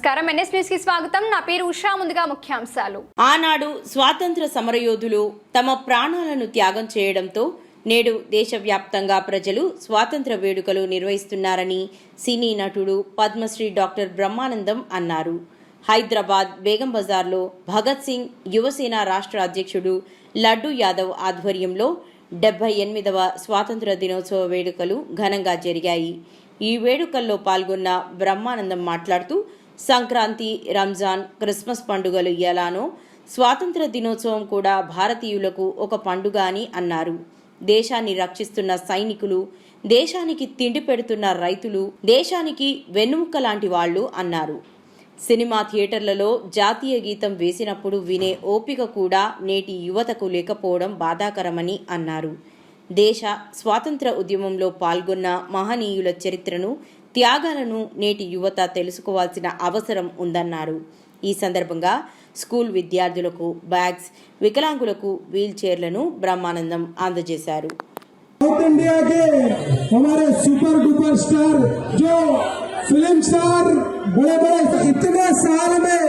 నమస్కారం. ఎన్ఎస్ న్యూస్కి స్వాగతం. నా పేరు ఉషా. ముందుగా ముఖ్యాంశాలు. ఆనాడు స్వాతంత్ర సమరయోధులు తమ ప్రాణాలను త్యాగం చేయడంతో నేడు దేశవ్యాప్తంగా ప్రజలు స్వాతంత్ర వేడుకలు నిర్వహిస్తున్నారని సినీ నటుడు పద్మశ్రీ డాక్టర్ బ్రహ్మానందం అన్నారు. హైదరాబాద్ బేగం బజార్లో భగత్ సింగ్ యువసేన రాష్ట్ర అధ్యక్షుడు లడ్డు యాదవ్ ఆధ్వర్యంలో డెబ్బై ఎనిమిదవ స్వాతంత్ర దినోత్సవ వేడుకలు ఘనంగా జరిగాయి. ఈ వేడుకల్లో పాల్గొన్న బ్రహ్మానందం మాట్లాడుతూ సంక్రాంతి రంజాన్ క్రిస్మస్ పండుగలు ఎలానో స్వాతంత్ర దినోత్సవం కూడా భారతీయులకు ఒక పండుగ అని అన్నారు. దేశాన్ని రక్షిస్తున్న సైనికులు దేశానికి తిండి పెడుతున్న రైతులు దేశానికి వెన్నుముక్క లాంటి వాళ్ళు అన్నారు. సినిమా థియేటర్లలో జాతీయ గీతం వేసినప్పుడు వినే ఓపిక కూడా నేటి యువతకు లేకపోవడం బాధాకరమని అన్నారు. దేశ స్వాతంత్ర ఉద్యమంలో పాల్గొన్న మహనీయుల చరిత్రను త్యాగాలను నేటి యువత తెలుసుకోవాల్సిన అవసరం ఉందన్నారు ఈ సందర్భంగా స్కూల్ విద్యార్థులకు బ్యాగ్స్ వికలాంగులకు వీల్ చైర్లను బ్రహ్మానందం అందజేశారు साउथ इंडिया के हमारे सुपर डुपर स्टार जो फिल्म स्टार बड़े बड़े इतने साल में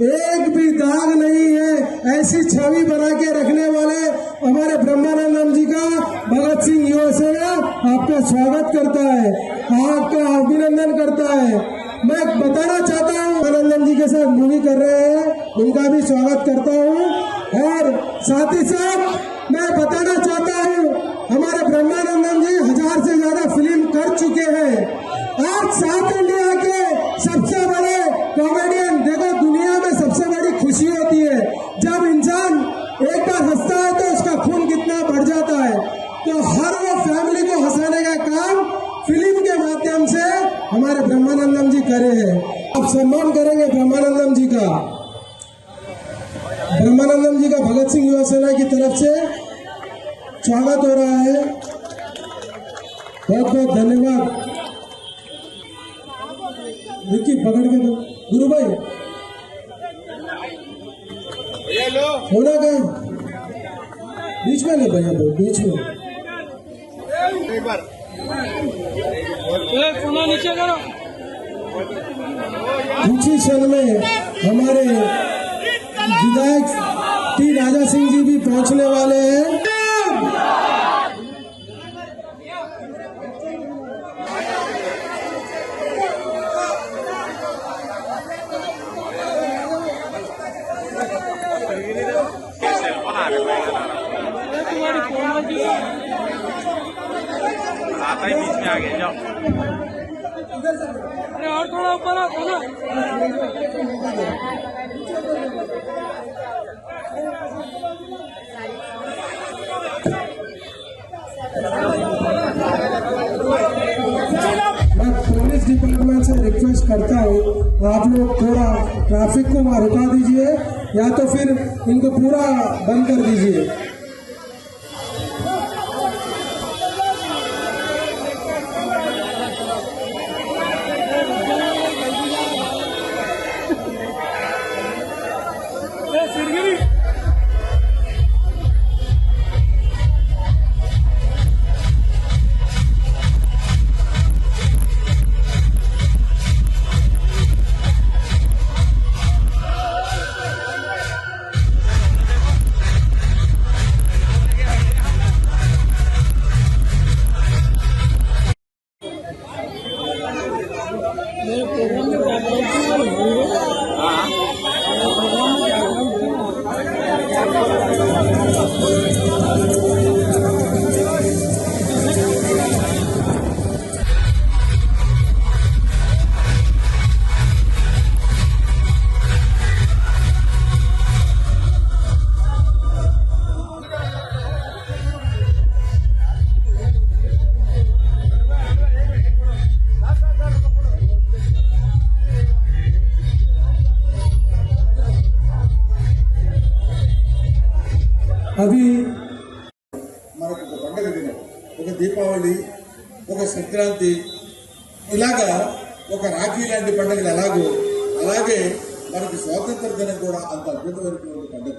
एक भी दाग नहीं है, ऐसी छवि बना के रखने वाले हमारे ब्रह्मानंदम जी का भगत सिंह युवसेना आपका स्वागत करता है, आपका अभिनंदन करता है। मैं बताना चाहता हूँ, आनंदम जी के साथ मूवी कर रहे हैं, उनका भी स्वागत करता हूँ। और साथ ही साथ मैं बताना चाहता हूँ, हमारे ब्रह्मानंदन जी हज़ार से ज़्यादा फ़िल्म कर चुके हैं। आज साउथ इंडिया के सबसे बड़े कॉमेडियन तो हर वो फैमिली को हंसाने का काम फ़िल्म के माध्यम से हमारे ब्रह्मानंदम जी करे हैं। आप सम्मान करेंगे ब्रह्मानंदम जी का। ब्रह्मानंदम जी का भगत सिंह युवा सेना की तरफ़ से स्वागत हो रहा है। बहुत बहुत धन्यवाद। विक्की पकड़ के दो। गुरु भाई। होना का बीच में ले भैया बीच में। कुछ ही क्षण में हमारे विधायक टी राजा सिंह जी भी पहुँचने वाले हैं। ही बीच में आ गए जाओ मैं पुलिस डिपार्टमेंट से रिक्वेस्ट करता हूँ आप लोग थोड़ा ट्रैफ़िक को वहाँ रुका दीजिए या तो फिर इनको पूरा बंद कर दीजिए। అది మనకు ఒక పండుగ దినం ఒక దీపావళి ఒక సంక్రాంతి ఇలాగా ఒక రాఖీ లాంటి పండుగలు ఎలాగో అలాగే మనకి స్వాతంత్ర దినం కూడా అంత అద్భుతమైనటువంటి పండుగ.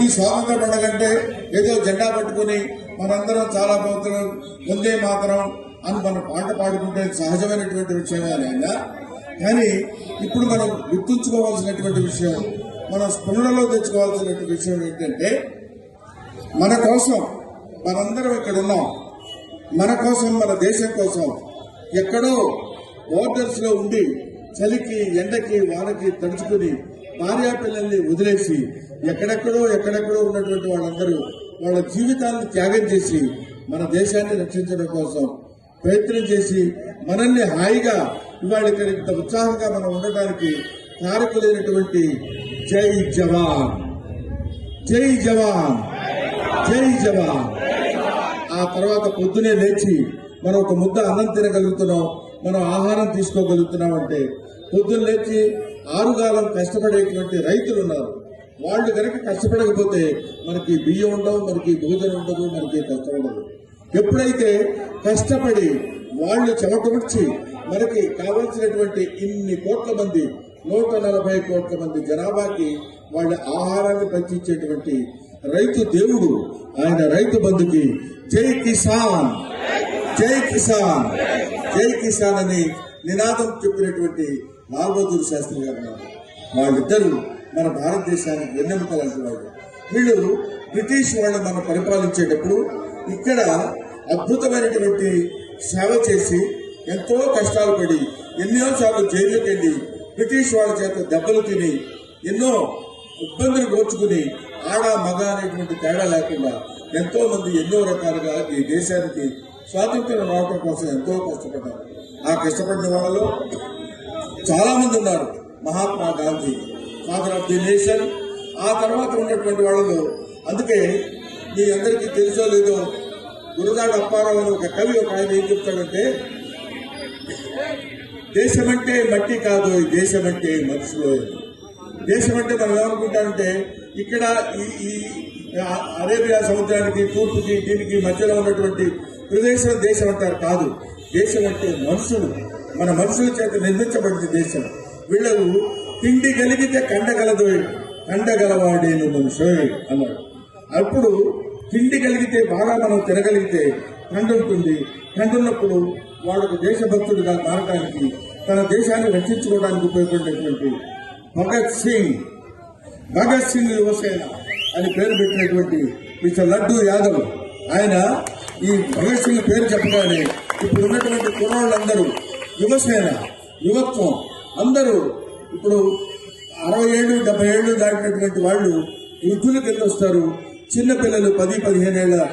ఈ స్వాతంత్ర పండుగ అంటే ఏదో జెండా పట్టుకుని మనందరం చాలా పవిత్రం ముందే మాత్రం అని మనం పాట పాడుకుంటే సహజమైనటువంటి విషయమే అయినా కానీ ఇప్పుడు మనం గుర్తుంచుకోవాల్సినటువంటి విషయం మనం స్ఫురణలో తెచ్చుకోవాల్సినటువంటి విషయం ఏంటంటే మన కోసం మనందరం ఇక్కడ ఉన్నాం. మన కోసం మన దేశం కోసం ఎక్కడో బోర్డర్స్లో ఉండి చలికి ఎండకి వానకి తడుచుకుని భార్యా పిల్లల్ని వదిలేసి ఎక్కడెక్కడో ఎక్కడెక్కడో ఉన్నటువంటి వాళ్ళందరూ వాళ్ళ జీవితాలను త్యాగం చేసి మన దేశాన్ని రక్షించడం కోసం ప్రయత్నం చేసి మనల్ని హాయిగా ఇవాళ ఇక్కడ ఇంత ఉత్సాహంగా మనం ఉండటానికి కారకులైనటువంటి జై జవాన్. జై జవాన్. జై జవాన్. ఆ తర్వాత పొద్దునే లేచి మనం ఒక ముద్ద అన్నం తినగలుగుతున్నాం మనం ఆహారం తీసుకోగలుగుతున్నాం అంటే పొద్దున్న లేచి ఆరుగాలం కష్టపడేటువంటి రైతులు ఉన్నారు. వాళ్ళు కనుక కష్టపడకపోతే మనకి బియ్యం ఉండవు మనకి భోజనం ఉండదు మనకి కష్టం ఉండదు. ఎప్పుడైతే కష్టపడి వాళ్ళు చెమటముచ్చి మనకి కావలసినటువంటి ఇన్ని కోట్ల మంది నూట నలభై కోట్ల మంది జనాభాకి వాళ్ళ ఆహారాన్ని పంచించేటువంటి రైతు దేవుడు ఆయన రైతు బంధుకి జై కిసాన్. జై కిసాన్. జై కిసాన్ అని నినాదం చెప్పినటువంటి లాల్ బహదూర్ శాస్త్రి గారు వాళ్ళిద్దరూ మన భారతదేశానికి వెన్నెముక లాంటి వాళ్ళు. వీళ్ళు బ్రిటిష్ వాళ్ళు మనం పరిపాలించేటప్పుడు ఇక్కడ అద్భుతమైనటువంటి సేవ చేసి ఎంతో కష్టాలు పడి ఎన్నో సార్లు బ్రిటిష్ వాళ్ళ చేత దెబ్బలు తిని ఎన్నో ఇబ్బందులు కోర్చుకుని ఆడ మగ అనేటువంటి తేడా లేకుండా ఎంతో మంది ఎన్నో రకాలుగా ఈ దేశానికి స్వాతంత్రం రావడం కోసం ఎంతో కష్టపడ్డారు. ఆ కష్టపడిన వాళ్ళలో చాలా మంది ఉన్నారు. Mahatma Gandhi father of the nation. ఆ తర్వాత ఉన్నటువంటి వాళ్ళలో అందుకే మీ అందరికీ తెలుసో లేదో గురదాడు అప్పారావు అని ఒక కవి ఒక ఆయన ఏం చెప్తాడంటే దేశమంటే మట్టి కాదు ఈ దేశమంటే మనుషులు దేశం అంటే మనం ఏమనుకుంటామంటే ఇక్కడ ఈ ఈ అరేబియా సముద్రానికి తూర్పుకి దీనికి మధ్యలో ఉన్నటువంటి ప్రదేశం దేశం అంటారు కాదు. దేశం అంటే మనుషులు. మన మనుషుల చేత నిర్మించబడింది దేశం. వీళ్ళు తిండి కలిగితే కండగలదు కండగలవాడేను మనుషు అన్నాడు. అప్పుడు తిండి కలిగితే బాగా మనం తినగలిగితే కండు ఉంటుంది. కండున్నప్పుడు వాళ్ళకు దేశభక్తుడిగా మారడానికి తన దేశాన్ని రక్షించుకోవడానికి ఉపయోగపడేటువంటి భగత్ సింగ్ భగత్ సింగ్ యువసేన అని పేరు పెట్టినటువంటి మిస్టర్ లడ్డు యాదవ్ ఆయన ఈ భగత్ సింగ్ పేరు చెప్పగానే ఇప్పుడు ఉన్నటువంటి కుర్రాళ్ళందరూ యువసేన యువత్వం అందరూ ఇప్పుడు అరవై ఏళ్ళు డెబ్బై ఏళ్ళు దాటినటువంటి వాళ్ళు వృద్ధులకు వెళ్ళొస్తారు వస్తారు. పది పదిహేను ఏళ్ళ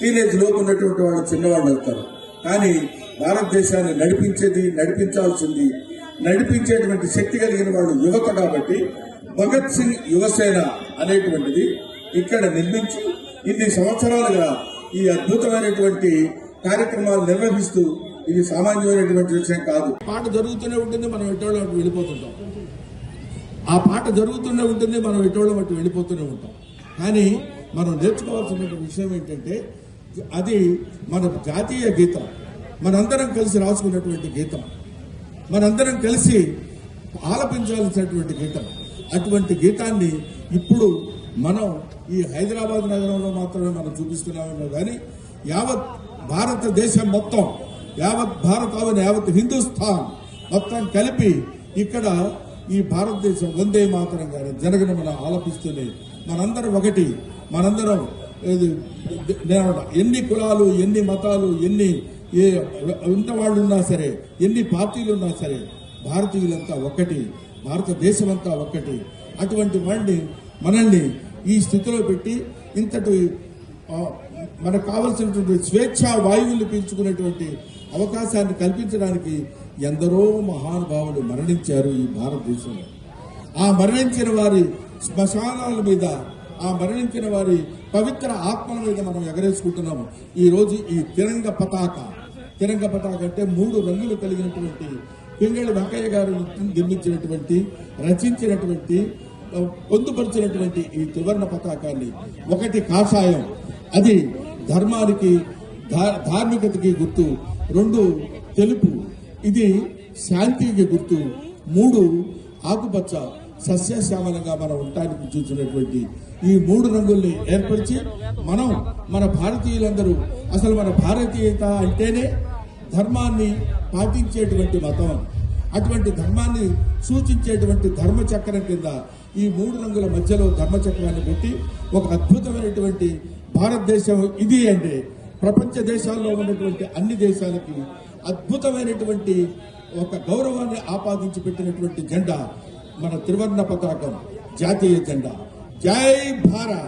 టీనేజ్ లోపు ఉన్నటువంటి వాళ్ళు చిన్నవాళ్ళు అవుతారు. కానీ భారతదేశాన్ని నడిపించేది నడిపించాల్సింది నడిపించేటువంటి శక్తి కలిగిన వాళ్ళు యువత కాబట్టి భగత్ సింగ్ యువసేన అనేటువంటిది ఇక్కడ నిర్మించి ఇన్ని సంవత్సరాలుగా ఈ అద్భుతమైనటువంటి కార్యక్రమాలు నిర్వహిస్తూ ఇది సామాన్యమైనటువంటి విషయం కాదు. పాట జరుగుతూనే ఉంటుంది మనం ఎటోళ్ళ వెళ్ళిపోతుంటాం. ఆ పాట జరుగుతూనే ఉంటుంది మనం ఎటోళ్ళ అటు వెళ్ళిపోతూనే ఉంటాం. కానీ మనం నేర్చుకోవాల్సిన విషయం ఏంటంటే అది మన జాతీయ గీతం. మనందరం కలిసి రాసుకున్నటువంటి గీతం. మనందరం కలిసి ఆలపించాల్సినటువంటి గీతం. అటువంటి గీతాన్ని ఇప్పుడు మనం ఈ హైదరాబాద్ నగరంలో మాత్రమే మనం చూపిస్తున్నామేమో కానీ యావత్ భారతదేశం మొత్తం యావత్ భారత్ యావత్ హిందుస్థాన్ మొత్తం కలిపి ఇక్కడ ఈ భారతదేశం వందే మాతరం గారి మనం ఆలపిస్తూనే మనందరం ఒకటి మనందరం ఇది ఎన్ని కులాలు ఎన్ని మతాలు ఎన్ని ఏ ఇంత వాళ్ళు ఉన్నా సరే ఎన్ని పార్టీలు ఉన్నా సరే భారతీయులంతా ఒకటి. భారతదేశం అంతా ఒక్కటి. అటువంటి వాడిని మనల్ని ఈ స్థితిలో పెట్టి ఇంతటి మనకు కావలసినటువంటి స్వేచ్ఛా వాయువులు పీల్చుకునేటువంటి అవకాశాన్ని కల్పించడానికి ఎందరో మహానుభావులు మరణించారు ఈ భారతదేశంలో. ఆ మరణించిన వారి శ్మశానాల మీద ఆ మరణించిన వారి పవిత్ర ఆత్మల మీద మనం ఎగరేసుకుంటున్నాము. ఈ రోజు ఈ తిరంగ పతాక తిరంగ పతాక అంటే మూడు రంగులు కలిగినటువంటి పింగళి వెంకయ్య గారు నిర్మించినటువంటి రచించినటువంటి పొందుపరిచినటువంటి ఈ త్రివర్ణ పతాకాన్ని ఒకటి కాషాయం. అది ధర్మానికి ధార్మికతకి గుర్తు. రెండు తెలుపు. ఇది శాంతికి గుర్తు. మూడు ఆకుపచ్చ సస్యశ్యామలంగా మనం ఉండటానికి చూసినటువంటి ఈ మూడు రంగుల్ని ఏర్పరిచి మనం మన భారతీయులందరూ అసలు మన భారతీయత అంటేనే ధర్మాన్ని పాటించేటువంటి మతం అటువంటి ధర్మాన్ని సూచించేటువంటి ధర్మచక్రం కింద ఈ మూడు రంగుల మధ్యలో ధర్మచక్రాన్ని పెట్టి ఒక అద్భుతమైనటువంటి భారతదేశం ఇది అంటే ప్రపంచ దేశాల్లో ఉన్నటువంటి అన్ని దేశాలకి అద్భుతమైనటువంటి ఒక గౌరవాన్ని ఆపాదించి పెట్టినటువంటి జెండా మన త్రివర్ణ పతాకం జాతీయ జెండా. జై భారత్!